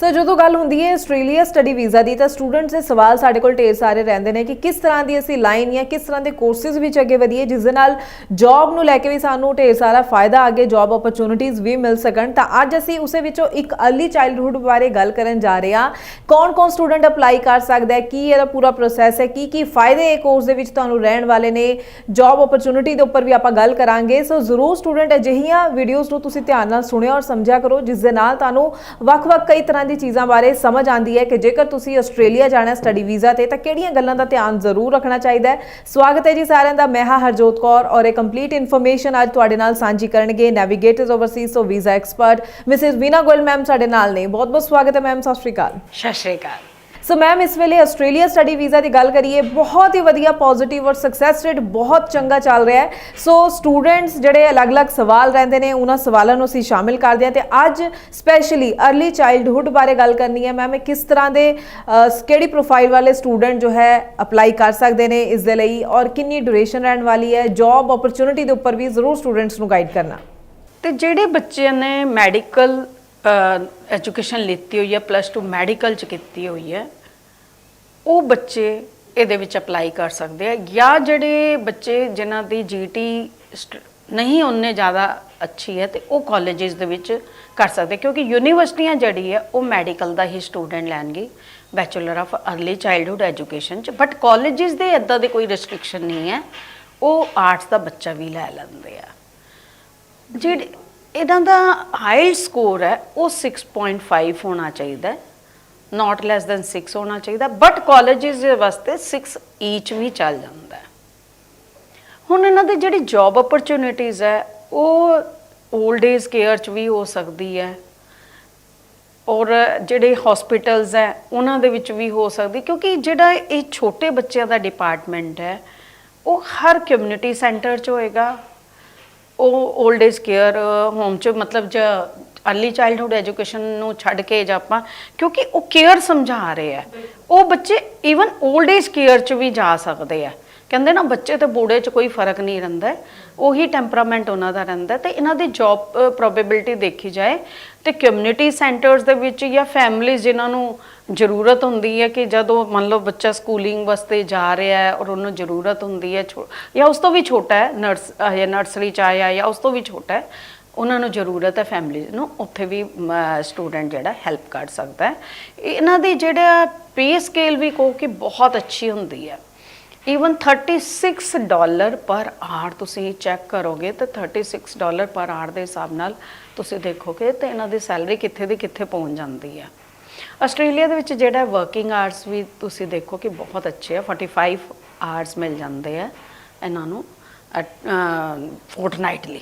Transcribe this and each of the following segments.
ਸੋ ਜਦੋਂ ਗੱਲ ਹੁੰਦੀ ਹੈ ਆਸਟ੍ਰੇਲੀਆ ਸਟੱਡੀ ਵੀਜ਼ਾ ਦੀ, ਤਾਂ ਸਟੂਡੈਂਟਸ ਦੇ ਸਵਾਲ ਸਾਡੇ ਕੋਲ ਢੇਰ ਸਾਰੇ ਰਹਿੰਦੇ ਨੇ ਕਿ ਕਿਸ ਤਰ੍ਹਾਂ ਦੀ ਅਸੀਂ ਲਾਈਨ ਜਾਂ ਕਿਸ ਤਰ੍ਹਾਂ ਦੇ ਕੋਰਸਿਸ ਵਿੱਚ ਅੱਗੇ ਵਧੀਏ, ਜਿਸ ਦੇ ਨਾਲ ਜੌਬ ਨੂੰ ਲੈ ਕੇ ਵੀ ਸਾਨੂੰ ਢੇਰ ਸਾਰਾ ਫਾਇਦਾ, ਅੱਗੇ ਜੌਬ ਓਪਰਚੁਨਿਟੀਜ਼ ਵੀ ਮਿਲ ਸਕਣ। ਤਾਂ ਅੱਜ ਅਸੀਂ ਉਸੇ ਵਿੱਚੋਂ ਇੱਕ ਅਰਲੀ ਚਾਈਲਡਹੂਡ ਬਾਰੇ ਗੱਲ ਕਰਨ ਜਾ ਰਹੇ ਹਾਂ। ਕੌਣ-ਕੌਣ ਸਟੂਡੈਂਟ ਅਪਲਾਈ ਕਰ ਸਕਦਾ ਹੈ? ਕੀ ਇਹਦਾ ਪੂਰਾ ਪ੍ਰੋਸੈਸ ਹੈ? ਕੀ ਕੀ ਫਾਇਦੇ ਇਹ ਕੋਰਸ ਦੇ ਵਿੱਚ ਤੁਹਾਨੂੰ ਰਹਿਣ ਵਾਲੇ ਨੇ? ਜੌਬ ਓਪਰਚੁਨਿਟੀ ਦੇ ਉੱਪਰ ਵੀ ਆਪਾਂ ਗੱਲ ਕਰਾਂਗੇ। ਸੋ ਜ਼ਰੂਰ ਸਟੂਡੈਂਟ ਅਜਿਹੀਆਂ ਵੀਡੀਓਜ਼ ਨੂੰ ਤੁਸੀਂ ਧਿਆਨ ਨਾਲ ਸੁਣਿਓ ਔਰ ਸਮਝਿਆ ਕਰੋ, ਜਿਸ ਦੇ ਨਾਲ ਤੁਹਾਨੂੰ ਵੱਖ-ਵੱਖ ਕਈ ਤਰ੍ਹਾਂ ਦੀ ਚੀਜ਼ਾਂ ਬਾਰੇ ਸਮਝ ਆਉਂਦੀ ਹੈ ਕਿ ਜੇਕਰ ਤੁਸੀਂ ਆਸਟ੍ਰੇਲੀਆ ਜਾਣਾ ਸਟੱਡੀ ਵੀਜ਼ਾ ਤੇ, ਤਾਂ ਕਿਹੜੀਆਂ ਗੱਲਾਂ ਦਾ ਧਿਆਨ ਜ਼ਰੂਰ ਰੱਖਣਾ ਚਾਹੀਦਾ ਹੈ। ਸਵਾਗਤ ਹੈ ਜੀ ਸਾਰਿਆਂ ਦਾ, ਮੈਂ ਹਾਂ ਹਰਜੋਤ ਕੌਰ ਔਰ ਇਹ ਕੰਪਲੀਟ ਇਨਫੋਰਮੇਸ਼ਨ ਅੱਜ ਤੁਹਾਡੇ ਨਾਲ ਸਾਂਝੀ ਕਰਨਗੇ navigators overseas so visa expert Mrs Veena Goyal ma'am ਸਾਡੇ ਨਾਲ ਨੇ। ਬਹੁਤ-ਬਹੁਤ ਸਵਾਗਤ ਹੈ ਮੈਮ, ਸਤਿ ਸ਼੍ਰੀ ਅਕਾਲ। ਸਤਿ ਸ਼੍ਰੀ ਅਕਾਲ। ਸੋ ਮੈਮ ਇਸ ਵੇਲੇ ਆਸਟ੍ਰੇਲੀਆ ਸਟੱਡੀ ਵੀਜ਼ਾ ਦੀ ਗੱਲ ਕਰੀਏ, ਬਹੁਤ ਹੀ ਵਧੀਆ ਪੋਜ਼ਿਟਿਵ ਔਰ ਸਕਸੈਸ ਰੇਟ ਬਹੁਤ ਚੰਗਾ ਚੱਲ ਰਿਹਾ ਹੈ। ਸੋ ਸਟੂਡੈਂਟਸ ਜਿਹੜੇ ਅਲੱਗ-ਅਲੱਗ ਸਵਾਲ ਰਹਿੰਦੇ ਨੇ, ਉਹਨਾਂ ਸਵਾਲਾਂ ਨੂੰ ਅਸੀਂ ਸ਼ਾਮਿਲ ਕਰਦੇ ਹਾਂ ਤੇ ਅੱਜ ਸਪੈਸ਼ਲੀ अर्ਲੀ ਚਾਈਲਡਹੁੱਡ ਬਾਰੇ ਗੱਲ ਕਰਨੀ ਹੈ। ਮੈਮ ਇਹ ਕਿਸ ਤਰ੍ਹਾਂ ਦੇ ਕਿਹੜੀ ਪ੍ਰੋਫਾਈਲ ਵਾਲੇ ਸਟੂਡੈਂਟ ਜੋ ਹੈ ਅਪਲਾਈ ਕਰ ਸਕਦੇ ਨੇ ਇਸ ਦੇ ਲਈ ਔਰ ਕਿੰਨੀ ਡਿਊਰੇਸ਼ਨ ਰਹਿਣ ਵਾਲੀ ਹੈ? ਜੌਬ ਓਪਰਚੁਨਿਟੀ ਦੇ ਉੱਪਰ ਵੀ ਜ਼ਰੂਰ ਸਟੂਡੈਂਟਸ ਨੂੰ ਗਾਈਡ ਕਰਨਾ। ਤੇ ਜਿਹੜੇ ਬੱਚਿਆਂ ਨੇ ਮੈਡੀਕਲ ਐਜੂਕੇਸ਼ਨ ਲਿੱਤੀ ਹੋਈ ਹੈ ਪਲੱਸ 2 ਮੈਡੀਕਲ ਚ ਕੀਤੀ ਹੋਈ ਹੈ ਉਹ ਬੱਚੇ ਇਹਦੇ ਵਿੱਚ ਅਪਲਾਈ ਕਰ ਸਕਦੇ ਆ, ਜਾਂ ਜਿਹੜੇ ਬੱਚੇ ਜਿਨ੍ਹਾਂ ਦੀ ਜੀਟੀ ਨਹੀਂ ਉਹਨੇ ਜ਼ਿਆਦਾ ਅੱਛੀ ਹੈ ਤੇ ਉਹ ਕਾਲਜਸ ਦੇ ਵਿੱਚ ਕਰ ਸਕਦੇ, ਕਿਉਂਕਿ ਯੂਨੀਵਰਸਿਟੀਆਂ ਜਿਹੜੀ ਹੈ ਉਹ ਮੈਡੀਕਲ ਦਾ ਹੀ ਸਟੂਡੈਂਟ ਲੈਣਗੇ bachelor of early childhood education ਚ ਬਟ ਕਾਲਜਸ ਦੇ ਇਦਾਂ ਦੇ ਕੋਈ ਰੈਸਟ੍ਰਿਕਸ਼ਨ ਨਹੀਂ ਹੈ, ਉਹ ਆਰਟਸ ਦਾ ਬੱਚਾ ਵੀ ਲੈ ਲੈਂਦੇ ਆ। ਜਿਹੜੇ ਇਹਨਾਂ ਦਾ ਹਾਈ ਸਕੋਰ ਹੈ, ਉਹ 6.5 ਹੋਣਾ ਚਾਹੀਦਾ ਹੈ। ਨਾਟ ਲੈਸ ਦੈਨ 6 ਹੋਣਾ ਚਾਹੀਦਾ ਬਟ ਕਾਲਜਸ ਦੇ ਵਾਸਤੇ 6 ਈਚ ਵੀ ਚੱਲ ਜਾਂਦਾ ਹੁਣ ਇਹਨਾਂ ਦੇ ਜਿਹੜੀ ਜੌਬ ਓਪਰਚੁਨਿਟੀਜ਼ ਹੈ, ਉਹ 올ਡ ਏਜ ਕੇਅਰ ਚ ਵੀ ਹੋ ਸਕਦੀ ਹੈ, ਔਰ ਜਿਹੜੇ ਹਸਪੀਟਲਸ ਹੈ, ਉਹਨਾਂ ਦੇ ਵਿੱਚ ਵੀ ਹੋ ਸਕਦੀ, ਕਿਉਂਕਿ ਜਿਹੜਾ ਇਹ ਛੋਟੇ ਬੱਚਿਆਂ ਦਾ ਡਿਪਾਰਟਮੈਂਟ ਹੈ, ਉਹ ਹਰ ਕਮਿਊਨਿਟੀ ਸੈਂਟਰ 'ਚ ਹੋਏਗਾ, ਉਹ 올ਡ ਏਜ ਕੇਅਰ ਹੋਮ ਚ, ਮਤਲਬ ਜ ਅਰਲੀ ਚਾਈਲਡਹੂਡ ਐਜੂਕੇਸ਼ਨ ਨੂੰ ਛੱਡ ਕੇ ਜਾਂ ਆਪਾਂ, ਕਿਉਂਕਿ ਉਹ ਕੇਅਰ ਸਮਝਾ ਰਹੇ ਆ। ਉਹ ਬੱਚੇ ਈਵਨ 올ਡ ਏਜ ਕੇਅਰ ਚ ਵੀ ਜਾ ਸਕਦੇ ਆ। ਕਹਿੰਦੇ ਨਾ ਬੱਚੇ ਤੇ ਬੂੜੇ 'ਚ ਕੋਈ ਫ਼ਰਕ ਨਹੀਂ ਰਹਿੰਦਾ, ਉਹੀ ਟੈਂਪਰਾਮੈਂਟ ਉਹਨਾਂ ਦਾ ਰਹਿੰਦਾ। ਤੇ ਇਹਨਾਂ ਦੀ ਜੌਬ ਪ੍ਰੋਬੇਬਿਲਿਟੀ ਦੇਖੀ ਜਾਏ, ਤੇ ਕਮਿਊਨਿਟੀ ਸੈਂਟਰਸ ਦੇ ਵਿੱਚ ਜਾਂ ਫੈਮਲੀਜ਼ ਜਿਨ੍ਹਾਂ ਨੂੰ ਜ਼ਰੂਰਤ ਹੁੰਦੀ ਹੈ ਕਿ ਜਦੋਂ ਮੰਨ ਲਓ ਬੱਚਾ ਸਕੂਲਿੰਗ ਵਾਸਤੇ ਜਾ ਰਿਹਾ ਹੈ ਔਰ ਉਹਨੂੰ ਜ਼ਰੂਰਤ ਹੁੰਦੀ ਹੈ ਜਾਂ ਉਸ ਤੋਂ ਵੀ ਛੋਟਾ ਹੈ ਨਰਸ ਜਾਂ ਨਰਸਰੀ ਚ ਆਇਆ ਜਾਂ ਉਸ ਤੋਂ ਵੀ ਛੋਟਾ ਹੈ ਉਹਨਾਂ ਨੂੰ ਜ਼ਰੂਰਤ ਹੈ ਫੈਮਿਲੀ ਨੂੰ, ਉੱਥੇ ਵੀ ਸਟੂਡੈਂਟ ਜਿਹੜਾ ਹੈਲਪ ਕਰ ਸਕਦਾ ਹੈ। ਇਹਨਾਂ ਦੀ ਜਿਹੜਾ ਪੇ ਸਕੇਲ ਵੀ ਕਹੋ ਕਿ ਬਹੁਤ ਅੱਛੀ ਹੁੰਦੀ ਹੈ। ਈਵਨ 36 ਡਾਲਰ ਪਰ ਆਰ ਤੁਸੀਂ ਚੈੱਕ ਕਰੋਗੇ ਤਾਂ 36 ਡਾਲਰ ਪਰ ਆਰ ਦੇ ਹਿਸਾਬ ਨਾਲ ਤੁਸੀਂ ਦੇਖੋਗੇ ਤੇ ਇਹਨਾਂ ਦੀ ਸੈਲਰੀ ਕਿੱਥੇ ਦੀ ਕਿੱਥੇ ਪਹੁੰਚ ਜਾਂਦੀ ਹੈ। ਆਸਟ੍ਰੇਲੀਆ ਦੇ ਵਿੱਚ ਜਿਹੜਾ ਵਰਕਿੰਗ ਆਵਰਸ ਵੀ ਤੁਸੀਂ ਦੇਖੋ ਕਿ ਬਹੁਤ ਅੱਛੇ ਆ 45 ਆਰਸ ਮਿਲ ਜਾਂਦੇ ਆ ਇਹਨਾਂ ਨੂੰ ਫੋਰਟਨਾਈਟਲੀ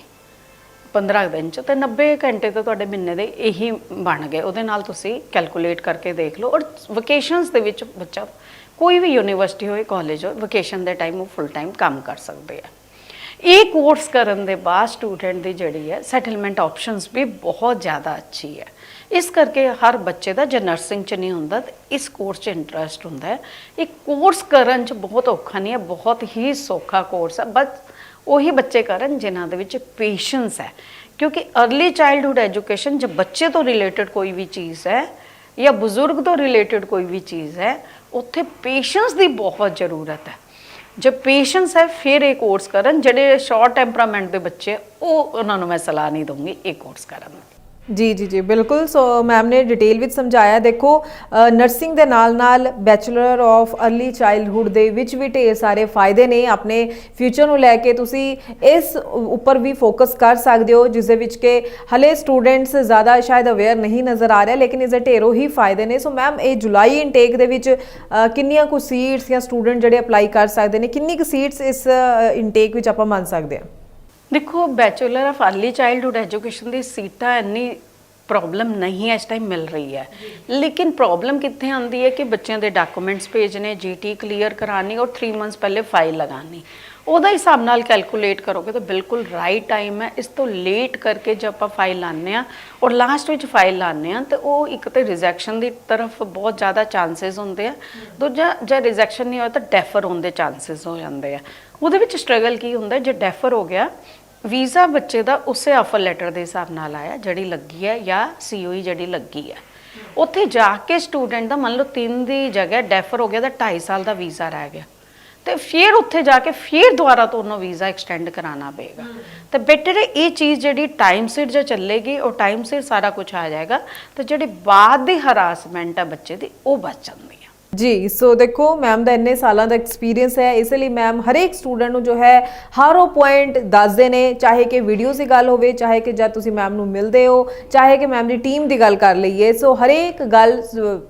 15 ਦਿਨ ਚ ਤੇ 90 ਘੰਟੇ ਤਾਂ ਤੁਹਾਡੇ ਮਹੀਨੇ ਦੇ ਇਹੀ ਬਣ ਗਏ। ਉਹਦੇ ਨਾਲ ਤੁਸੀਂ ਕੈਲਕੂਲੇਟ ਕਰਕੇ ਦੇਖ ਲਓ। ਔਰ ਵਕੇਸ਼ਨਸ ਦੇ ਵਿੱਚ ਬੱਚਾ ਕੋਈ ਵੀ ਯੂਨੀਵਰਸਿਟੀ ਹੋਏ ਕਾਲਜ ਹੋਏ ਵਕੇਸ਼ਨ ਦੇ ਟਾਈਮ ਉਹ ਫੁੱਲ ਟਾਈਮ ਕੰਮ ਕਰ ਸਕਦੇ ਆ। ਇਹ ਕੋਰਸ ਕਰਨ ਦੇ ਬਾਅਦ ਸਟੂਡੈਂਟ ਦੀ ਜਿਹੜੀ ਹੈ ਸੈਟਲਮੈਂਟ ਆਪਸ਼ਨਸ ਵੀ ਬਹੁਤ ਜ਼ਿਆਦਾ ਅੱਛੀ ਹੈ। ਇਸ ਕਰਕੇ ਹਰ ਬੱਚੇ ਦਾ, ਜੇ ਨਰਸਿੰਗ ਚ ਨਹੀਂ ਹੁੰਦਾ, ਤੇ ਇਸ ਕੋਰਸ 'ਚ ਇੰਟਰਸਟ ਹੁੰਦਾ ਹੈ। ਇਹ ਕੋਰਸ ਕਰਨ 'ਚ ਬਹੁਤ ਔਖਾ ਨਹੀਂ ਹੈ, ਬਹੁਤ ਹੀ ਸੌਖਾ ਕੋਰਸ ਹੈ। ਬਸ ਉਹੀ ਬੱਚੇ ਕਰਨ ਜਿਨ੍ਹਾਂ ਦੇ ਵਿੱਚ ਪੇਸ਼ੈਂਸ ਹੈ। ਕਿਉਂਕਿ अर्ਲੀ ਚਾਈਲਡਹੂਡ ਐਜੂਕੇਸ਼ਨ ਜੇ ਬੱਚੇ ਤੋਂ ਰਿਲੇਟਡ ਕੋਈ ਵੀ ਚੀਜ਼ ਹੈ ਜਾਂ ਬਜ਼ੁਰਗ ਤੋਂ ਰਿਲੇਟਡ ਕੋਈ ਵੀ ਚੀਜ਼ ਹੈ, ਉੱਥੇ ਪੇਸ਼ੈਂਸ ਦੀ ਬਹੁਤ ਜ਼ਰੂਰਤ ਹੈ। ਜੇ ਪੇਸ਼ੈਂਸ ਹੈ, ਫਿਰ ਇਹ ਕੋਰਸ ਕਰਨ। ਜਿਹੜੇ ਸ਼ਾਰਟ ਟੈਂਪਰਾਮੈਂਟ ਦੇ ਬੱਚੇ, ਉਹ ਉਹਨਾਂ ਨੂੰ ਮੈਂ ਸਲਾਹ ਨਹੀਂ ਦਊਂਗੀ, ਇਹ ਕੋਰਸ ਕਰਨ। ਦੀ ਜੀ ਜੀ ਜੀ, ਬਿਲਕੁਲ। ਸੋ ਮੈਮ ਨੇ ਡਿਟੇਲ ਵਿੱਚ ਸਮਝਾਇਆ, ਦੇਖੋ ਨਰਸਿੰਗ ਦੇ ਨਾਲ ਨਾਲ ਬੈਚਲਰ ਆਫ अर्ਲੀ ਚਾਈਲਡਹੂਡ ਦੇ ਵਿੱਚ ਵੀ ਢੇਰ ਸਾਰੇ ਫਾਇਦੇ ਨੇ। ਆਪਣੇ ਫਿਊਚਰ ਨੂੰ ਲੈ ਕੇ ਤੁਸੀਂ ਇਸ ਉੱਪਰ ਵੀ ਫੋਕਸ ਕਰ ਸਕਦੇ ਹੋ, ਜਿਸ ਦੇ ਵਿੱਚ ਕਿ ਹਲੇ ਸਟੂਡੈਂਟਸ ਜ਼ਿਆਦਾ ਸ਼ਾਇਦ ਅਵੇਅਰ ਨਹੀਂ ਨਜ਼ਰ ਆ ਰਿਹਾ, ਲੇਕਿਨ ਇਸ ਦੇ ਢੇਰੋਂ ਹੀ ਫਾਇਦੇ ਨੇ। ਸੋ ਮੈਮ ਇਹ ਜੁਲਾਈ ਇਨਟੇਕ ਦੇ ਵਿੱਚ ਕਿੰਨੀਆਂ ਕੁ ਸੀਟਸ ਜਾਂ ਸਟੂਡੈਂਟ ਜਿਹੜੇ ਅਪਲਾਈ ਕਰ ਸਕਦੇ ਨੇ, ਕਿੰਨੀ ਕੁ ਸੀਟਸ ਇਸ ਇਨਟੇਕ ਵਿੱਚ ਆਪਾਂ ਮੰਨ ਸਕਦੇ ਹਾਂ? ਦੇਖੋ bachelor of early childhood education ਦੀ ਸੀਟਾਂ ਇੰਨੀ ਪ੍ਰੋਬਲਮ ਨਹੀਂ ਹੈ ਇਸ ਟਾਈਮ ਮਿਲ ਰਹੀ ਹੈ। ਲੇਕਿਨ ਪ੍ਰੋਬਲਮ ਕਿੱਥੇ ਆਉਂਦੀ ਹੈ ਕਿ ਬੱਚਿਆਂ ਦੇ ਡਾਕੂਮੈਂਟਸ ਭੇਜਨੇ ਜੀਟੀ ਕਲੀਅਰ ਕਰਾਣੀ ਔਰ 3 ਮੰਥਸ ਪਹਿਲੇ ਫਾਈਲ ਲਗਾਣੀ ਉਹਦਾ ਹਿਸਾਬ ਨਾਲ ਕੈਲਕੂਲੇਟ ਕਰੋਗੇ ਤਾਂ ਬਿਲਕੁਲ ਰਾਈਟ ਟਾਈਮ ਹੈ। ਇਸ ਤੋਂ ਲੇਟ ਕਰਕੇ ਜੇ ਆਪਾਂ ਫਾਈਲ ਲਾਉਂਦੇ ਆ ਔਰ ਲਾਸਟ ਵਿੱਚ ਫਾਈਲ ਲਾਉਂਦੇ ਆ ਤੇ ਉਹ ਇੱਕ ਤੇ ਰਿਜੈਕਸ਼ਨ ਦੀ ਤਰਫ ਬਹੁਤ ਜ਼ਿਆਦਾ ਚਾਂਸਸ ਹੁੰਦੇ ਆ। ਦੂਜਾ, ਜੇ ਰਿਜੈਕਸ਼ਨ ਨਹੀਂ ਹੋਇਆ ਤਾਂ ਡੈਫਰ ਹੋਣ ਦੇ ਚਾਂਸਸ ਹੋ ਜਾਂਦੇ ਆ। ਉਹਦੇ ਵਿੱਚ ਸਟਰਗਲ ਕੀ ਹੁੰਦਾ ਜੇ ਡੈਫਰ ਹੋ ਗਿਆ ਵੀਜ਼ਾ ਬੱਚੇ ਦਾ ਉਸੇ ਆਫਰ ਲੈਟਰ ਦੇ ਹਿਸਾਬ ਨਾਲ ਆਇਆ, ਜਿਹੜੀ ਲੱਗੀ ਹੈ ਜਾਂ ਸੀਓਈ ਜਿਹੜੀ ਲੱਗੀ ਹੈ। ਉੱਥੇ ਜਾ ਕੇ ਸਟੂਡੈਂਟ ਦਾ ਮੰਨ ਲਓ 3 ਦੀ ਜਗ੍ਹਾ ਡੈਫਰ ਹੋ ਗਿਆ ਤਾਂ 2.5 ਸਾਲ ਦਾ ਵੀਜ਼ਾ ਰਹਿ ਗਿਆ। ਤੇ ਫਿਰ ਉੱਥੇ ਜਾ ਕੇ ਫਿਰ ਦੁਬਾਰਾ ਤੋਂ ਉਹਨੂੰ ਵੀਜ਼ਾ ਐਕਸਟੈਂਡ ਕਰਾਉਣਾ ਪਏਗਾ। ਤੇ ਬੈਟਰ ਹੈ ਇਹ ਚੀਜ਼ ਜਿਹੜੀ ਟਾਈਮ ਸਿਰ ਜੇ ਚੱਲੇਗੀ ਉਹ ਟਾਈਮ ਸਿਰ ਸਾਰਾ ਕੁਝ ਆ ਜਾਏਗਾ ਤੇ ਜਿਹੜੀ ਬਾਅਦ ਦੀ ਹਰਾਸਮੈਂਟ ਹੈ ਬੱਚੇ ਦੀ ਉਹ ਬਚ ਜਾਂਦੀ ਹੈ। ਜੀ ਸੋ ਦੇਖੋ ਮੈਮ ਦਾ ਇੰਨੇ ਸਾਲਾਂ ਦਾ ਐਕਸਪੀਰੀਅੰਸ ਹੈ, ਇਸ ਲਈ ਮੈਮ ਹਰੇਕ ਸਟੂਡੈਂਟ ਨੂੰ ਜੋ ਹੈ, ਹਰ ਉਹ ਪੁਆਇੰਟ ਦੱਸਦੇ ਨੇ, ਚਾਹੇ ਕਿ ਵੀਡੀਓਜ਼ ਦੀ ਗੱਲ ਹੋਵੇ, ਚਾਹੇ ਕਿ ਜਦ ਤੁਸੀਂ ਮੈਮ ਨੂੰ ਮਿਲਦੇ ਹੋ, ਚਾਹੇ ਕਿ ਮੈਮ ਦੀ ਟੀਮ ਦੀ ਗੱਲ ਕਰ ਲਈਏ। ਸੋ ਹਰੇਕ ਗੱਲ,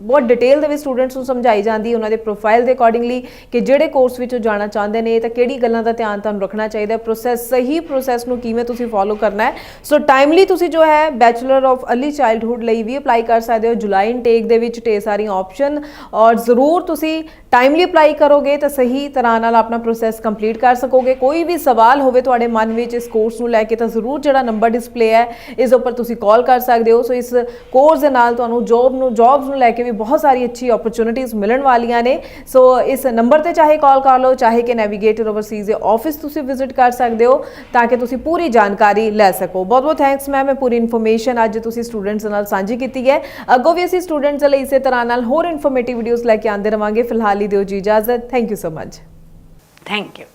ਬਹੁਤ ਡਿਟੇਲ ਦੇ ਵਿੱਚ ਸਟੂਡੈਂਟਸ ਨੂੰ ਸਮਝਾਈ ਜਾਂਦੀ ਉਹਨਾਂ ਦੇ ਪ੍ਰੋਫਾਈਲ ਦੇ ਅਕੋਰਡਿੰਗਲੀ ਕਿ ਜਿਹੜੇ ਕੋਰਸ ਵਿੱਚ ਉਹ ਜਾਣਾ ਚਾਹੁੰਦੇ ਨੇ, ਤਾਂ ਕਿਹੜੀ ਗੱਲਾਂ ਦਾ ਧਿਆਨ ਤੁਹਾਨੂੰ ਰੱਖਣਾ ਚਾਹੀਦਾ ਪ੍ਰੋਸੈਸ ਸਹੀ ਪ੍ਰੋਸੈਸ ਨੂੰ ਕਿਵੇਂ ਤੁਸੀਂ ਫੋਲੋ ਕਰਨਾ ਹੈ। ਸੋ ਟਾਈਮਲੀ ਤੁਸੀਂ ਜੋ ਹੈ ਬੈਚਲਰ ਆਫ ਅਰਲੀ ਚਾਈਲਡਹੂਡ ਲਈ ਵੀ ਅਪਲਾਈ ਕਰ ਸਕਦੇ ਹੋ ਜੁਲਾਈ ਇਨਟੇਕ ਦੇ ਵਿੱਚ ਢੇਰ ਸਾਰੀਆਂ ਆਪਸ਼ਨ ਔਰ ਜ਼ਰੂਰ ਤੁਸੀਂ ਟਾਈਮਲੀ ਅਪਲਾਈ ਕਰੋਗੇ ਤਾਂ ਸਹੀ ਤਰ੍ਹਾਂ ਨਾਲ ਆਪਣਾ ਪ੍ਰੋਸੈਸ ਕੰਪਲੀਟ ਕਰ ਸਕੋਗੇ। ਕੋਈ ਵੀ ਸਵਾਲ ਹੋਵੇ ਤੁਹਾਡੇ ਮਨ ਵਿੱਚ ਇਸ ਕੋਰਸ ਨੂੰ ਲੈ ਕੇ ਤਾਂ ਜ਼ਰੂਰ ਜਿਹੜਾ ਨੰਬਰ ਡਿਸਪਲੇ ਹੈ, ਇਸ ਉੱਪਰ ਤੁਸੀਂ ਕਾਲ ਕਰ ਸਕਦੇ ਹੋ। ਸੋ ਇਸ ਕੋਰਸ ਦੇ ਨਾਲ ਤੁਹਾਨੂੰ ਜੌਬ ਨੂੰ ਜੌਬਸ ਨੂੰ ਲੈ ਕੇ ਵੀ ਬਹੁਤ ਸਾਰੀ ਅੱਛੀ ਓਪਰਚ्युनिटीज ਮਿਲਣ ਵਾਲੀਆਂ ਨੇ। ਸੋ ਇਸ ਨੰਬਰ ਤੇ ਚਾਹੇ ਕਾਲ ਕਰ ਲਓ, ਚਾਹੇ ਕਿ ਨੈਵੀਗੇਟਰ ਓਵਰਸੀਜ਼ ਦੇ ਆਫਿਸ ਤੁਸੀਂ ਵਿਜ਼ਿਟ ਕਰ ਸਕਦੇ ਹੋ, ਤਾਂ ਕਿ ਤੁਸੀਂ ਪੂਰੀ ਜਾਣਕਾਰੀ ਲੈ ਸਕੋ। ਬਹੁਤ ਬਹੁਤ ਥੈਂਕਸ ਮੈਮ ਇਹ ਪੂਰੀ ਇਨਫੋਰਮੇਸ਼ਨ ਅੱਜ ਤੁਸੀਂ ਸਟੂਡੈਂਟਸ ਨਾਲ ਸਾਂਝੀ ਕੀਤੀ ਹੈ। ਅੱਗੋਂ ਵੀ ਅਸੀਂ ਸਟੂਡੈਂਟਸ ਲਈ ਇਸੇ ਤਰ੍ਹਾਂ ਨਾਲ ਹੋਰ ਇਨਫੋਰਮੇਟਿਵ ਵੀਡੀਓਜ਼ ਲੈ ਕੇ ਆਂਦੇ ਰਵਾਂਗੇ। ਫਿਲਹਾਲ ਲਈ ਦਿਓ ਜੀ ਇਜਾਜ਼ਤ। Thank you so much thank you